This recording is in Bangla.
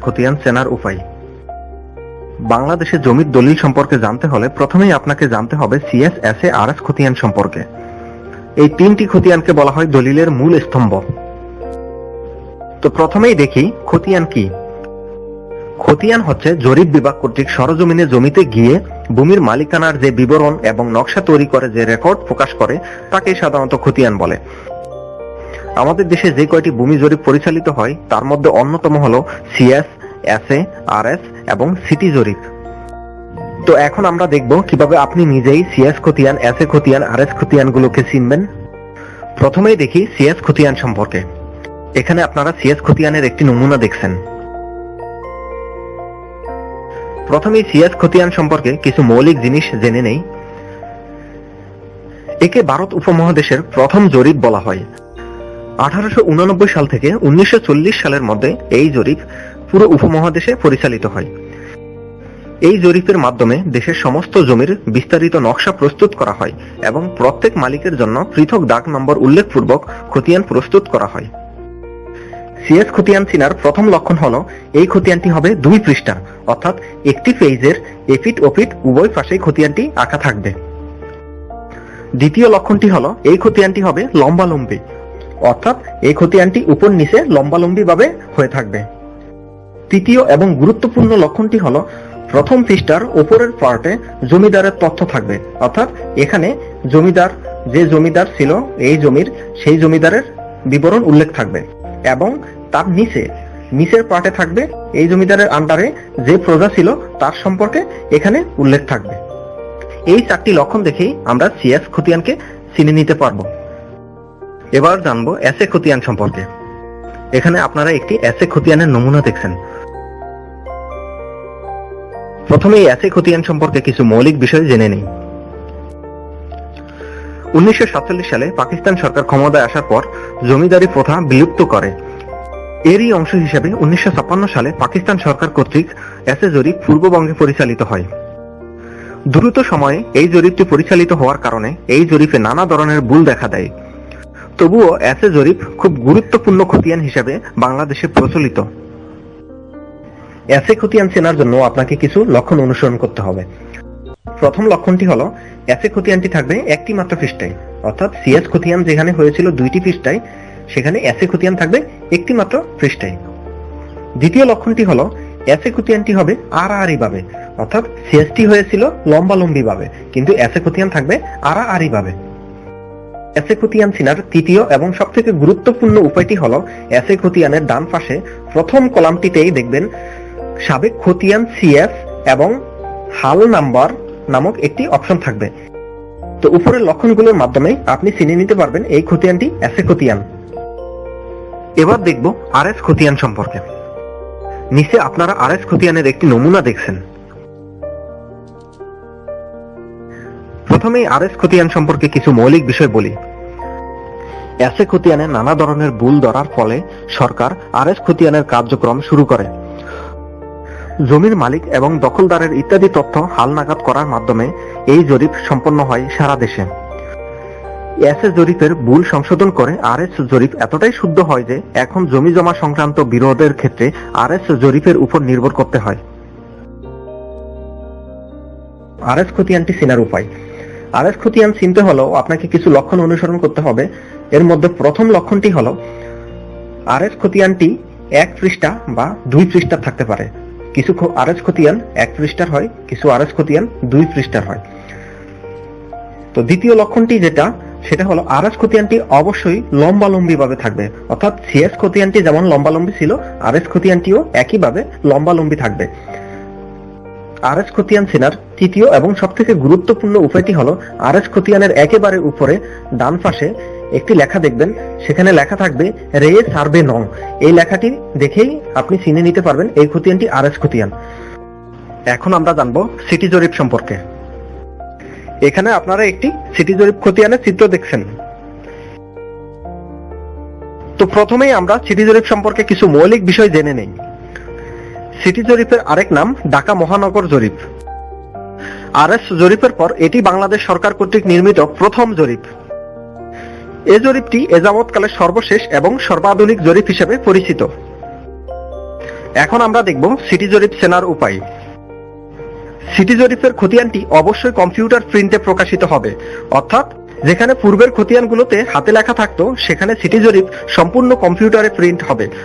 খতিয়ান চেনার উপায়। বাংলাদেশে জমির দলিল সম্পর্কে জানতে হলে প্রথমেই আপনাকে জানতে হবে CS S A R S খতিয়ান সম্পর্কে। এই তিনটি খতিয়ানকে বলা হয় দলিলের মূল স্তম্ভ। তো প্রথমেই দেখি, খতিয়ান কি? খতিয়ান হচ্ছে জরিপ বিভাগ কর্তৃক সরজমিনে জমিতে গিয়ে ভূমির মালিকানার যে বিবরণ এবং নকশা তৈরি করে যে রেকর্ড প্রকাশ করে, তাকে সাধারণত খতিয়ান বলে। আমাদের দেশে যে কয়টি ভূমি জরিপ পরিচালিত হয়, তার মধ্যে অন্যতম হলো CS S A R S এবং সিটি জরিপ। তো এখন আমরা দেখব কীভাবে আপনি নিজেই সিএস খতিয়ান এস এ খতিয়ান আর এস খতিয়ান গুলোকে চিনবেন। প্রথমেই দেখি সিএস খতিয়ান সম্পর্কে। এখানে আপনারা সিএস খতিয়ানের একটি নমুনা দেখছেন। প্রথমে সিএস খতিয়ান সম্পর্কে কিছু মৌলিক জিনিস জেনে নেই। একে ভারত উপমহাদেশের প্রথম জরিপ বলা হয়। আঠারোশো সাল থেকে উনিশশো চল্লিশ সালের মধ্যে এই জরিপ পুরো উপমহাদেশে পরিচালিত হয়। এই জরিপের মাধ্যমে দেশের সমস্ত জমির বিস্তারিত নকশা প্রস্তুত করা হয় এবং প্রত্যেক মালিকের জন্য পৃথক ডাক নম্বর উল্লেখপূর্বক খতিয়ান প্রস্তুত করা হয়। সিএস খতিয়ান চিনার প্রথম লক্ষণ হলো, এই খতিয়ানটি হবে দুই পৃষ্ঠা, অর্থাৎ একটি পেজের এপিট ওপিট উভয় পাশেই খতিয়ানটি আঁকা থাকবে। দ্বিতীয় লক্ষণটি হলো, এই খতিয়ানটি হবে লম্বালম্বী। অর্থাৎ এই খতিয়ানটি উপর নিচে লম্বালম্বী ভাবে হয়ে থাকবে। তৃতীয় এবং গুরুত্বপূর্ণ লক্ষণটি হলো, প্রথম পৃষ্ঠার উপরের পার্টে জমিদারের তথ্য থাকবে। অর্থাৎ এখানে জমিদার, যে জমিদার ছিল, এই জমির, সেই জমিদারের বিবরণ উল্লেখ থাকবে। এবং তার নিচে, নিচের পার্টে থাকবে, এই জমিদারের আন্ডারে যে প্রজা ছিল, তার সম্পর্কে এখানে উল্লেখ থাকবে। এই চারটি লক্ষণ দেখেই আমরা সিএস খতিয়ানকে চিনে নিতে পারব। এবার জানব এসে খতিয়ান সম্পর্কে। এখানে আপনারা একটি এসে খতিয়ানের নমুনা দেখছেন। প্রথমে এই খতিয়ান সম্পর্কে কিছু মৌলিক বিষয় জেনে নেই। উনিশশো সাতচল্লিশ সালে পাকিস্তান সরকার ক্ষমতায় আসার পর জমিদারি প্রথা বিলুপ্ত করে। এরই অংশ হিসেবে উনিশশো ছাপ্পান্ন সালে পাকিস্তান সরকার কর্তৃক এসে জরিপ পূর্ববঙ্গে পরিচালিত হয়। দ্রুত সময়ে এই জরিপটি পরিচালিত হওয়ার কারণে এই জরিপে নানা ধরনের ভুল দেখা দেয়। তবুও এসে জরিপ খুব গুরুত্বপূর্ণ খতিয়ান হিসেবে বাংলাদেশে প্রচলিত। এসে খতিয়ান চেনার জন্য আপনাকে কিছু লক্ষণ অনুসরণ করতে হবে। প্রথম লক্ষণটি হলো এসে খতিয়ানটি থাকবে একটি মাত্র পৃষ্ঠায়। অর্থাৎ সিএস খতিয়ান যেখানে হয়েছিল দুইটি পৃষ্ঠায়, সেখানে এসে খতিয়ান থাকবে একটি মাত্র পৃষ্ঠায়। দ্বিতীয় লক্ষণটি হলো এসে খতিয়ানটি হবে আর আড়াআড়ি ভাবে অর্থাৎ সিএসটি হয়েছিল লম্বালম্বি ভাবে কিন্তু এসে খতিয়ান থাকবে আড়াআড়ি ভাবে এসে খতিয়ান চিনার তৃতীয় এবং সবথেকে গুরুত্বপূর্ণ উপায়টি হলো, এসে খতিয়ানের ডান পাশে প্রথম কলামটিতেই দেখবেন সাবেক খতিয়ান সিএস এবং হাল নাম্বার নামক একটি অপশন থাকবে। তো উপরের লক্ষণগুলোর মাধ্যমে আপনি চিনে নিতে পারবেন এই খতিয়ানটি এসে খতিয়ান। এবার দেখব আর এস খতিয়ান সম্পর্কে। নিচে আপনারা আর এস খতিয়ানের একটি নমুনা দেখছেন। আর এস খতিয়ান সম্পর্কে কিছু মৌলিক বিষয় বলি। এসে খতিয়ানে নানা ধরনের ভুল ধরার ফলে সরকার আর এস খতিয়ানের কার্যক্রম শুরু করে। জমির মালিক এবং দখলদারের ইত্যাদি তথ্য হালনাগাদ করার মাধ্যমে এই জরিপ সম্পন্ন হয় সারা দেশে। এসএ জরিপের ভুল সংশোধন করে আরএস জরিপ এতটাই শুদ্ধ হয় যে এখন জমি জমা সংক্রান্ত বিরোধের ক্ষেত্রে আরএস জরিপের উপর নির্ভর করতে হয়। আরএস খতিয়ানটি চেনার উপায়। আরএস খতিয়ান চিনতে হলেও আপনাকে কিছু লক্ষণ অনুসরণ করতে হবে। এর মধ্যে প্রথম লক্ষণটি হলো আরএস খতিয়ানটি এক পৃষ্ঠা বা দুই পৃষ্ঠা থাকতে পারে। কিছু আরএস খতিয়ান এক পৃষ্ঠার হয়, কিছু আরএস খতিয়ান দুই পৃষ্ঠার হয়। তো দ্বিতীয় লক্ষণটি যেটা, সেটা হলো আরএস খতিয়ানটি অবশ্যই লম্বালম্বী ভাবে থাকবে। অর্থাৎ সিএস খতিয়ানটি যেমন লম্বালম্বী ছিল আরএস খতিয়ানটিও একইভাবে লম্বালম্বী থাকবে। আরএস খতিয়ান চেনার তৃতীয় এবং সবথেকে গুরুত্বপূর্ণ উপায়টি হলো, আরএস খতিয়ানের একেবারে উপরে, ডান পাশে একটি লেখা দেখবেন। সেখানে লেখা থাকবে, রে সার্ভে নং। এই লেখাটি দেখেই আপনি চিনে নিতে পারবেন এই খতিয়ানটি আরএস খতিয়ান। এখন আমরা জানব সিটি জরিপ সম্পর্কে। এখানে আপনারা একটি সিটি জরিপ খতিয়ানের চিত্র দেখছেন। তো প্রথমেই আমরা সিটি জরিপ সম্পর্কে কিছু মৌলিক বিষয় জেনে নেই। সিটি জরিপের আরেক নাম ঢাকা মহানগর জরিপ। আরএস জরিপের পর এটি বাংলাদেশ সরকার কর্তৃক নির্মিত প্রথম জরিপ। এ জরিপটি এ যাবৎকালের সর্বশেষ এবং সর্বাধুনিক জরিপ হিসেবে পরিচিত। এখন আমরা দেখব সিটি জরিপ চেনার উপায়। সিটি জরিপের খতিয়ানটি অবশ্যই কম্পিউটার প্রিন্টে প্রকাশিত হবে। অর্থাৎ, যেখানে পূর্বের খতিয়ানগুলোতে হাতে লেখা থাকতো, সেখানে সিটি জরিপ সম্পূর্ণ কম্পিউটারে প্রিন্ট হবে।